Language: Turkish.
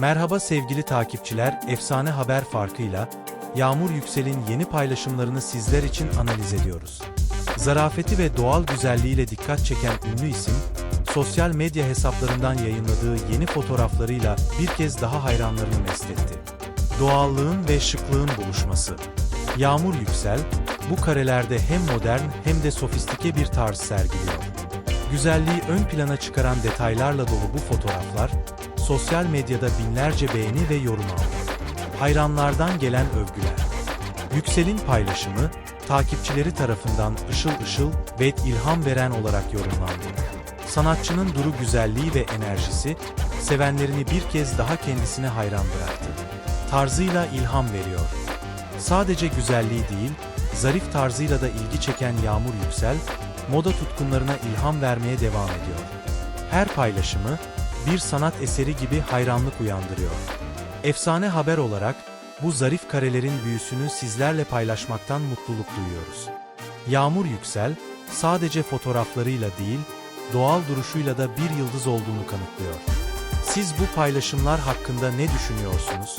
Merhaba sevgili takipçiler, efsane haber farkıyla Yağmur Yüksel'in yeni paylaşımlarını sizler için analiz ediyoruz. Zarafeti ve doğal güzelliğiyle dikkat çeken ünlü isim, sosyal medya hesaplarından yayınladığı yeni fotoğraflarıyla bir kez daha hayranlarını mest etti. Doğallığın ve şıklığın buluşması. Yağmur Yüksel, bu karelerde hem modern hem de sofistike bir tarz sergiliyor. Güzelliği ön plana çıkaran detaylarla dolu bu fotoğraflar, sosyal medyada binlerce beğeni ve yorum aldı. Hayranlardan gelen övgüler. Yüksel'in paylaşımı, takipçileri tarafından ışıl ışıl ve ilham veren olarak yorumlandı. Sanatçının duru güzelliği ve enerjisi, sevenlerini bir kez daha kendisine hayran bıraktı. Tarzıyla ilham veriyor. Sadece güzelliği değil, zarif tarzıyla da ilgi çeken Yağmur Yüksel, moda tutkunlarına ilham vermeye devam ediyor. Her paylaşımı, bir sanat eseri gibi hayranlık uyandırıyor. Efsane haber olarak, bu zarif karelerin büyüsünü sizlerle paylaşmaktan mutluluk duyuyoruz. Yağmur Yüksel, sadece fotoğraflarıyla değil, doğal duruşuyla da bir yıldız olduğunu kanıtlıyor. Siz bu paylaşımlar hakkında ne düşünüyorsunuz?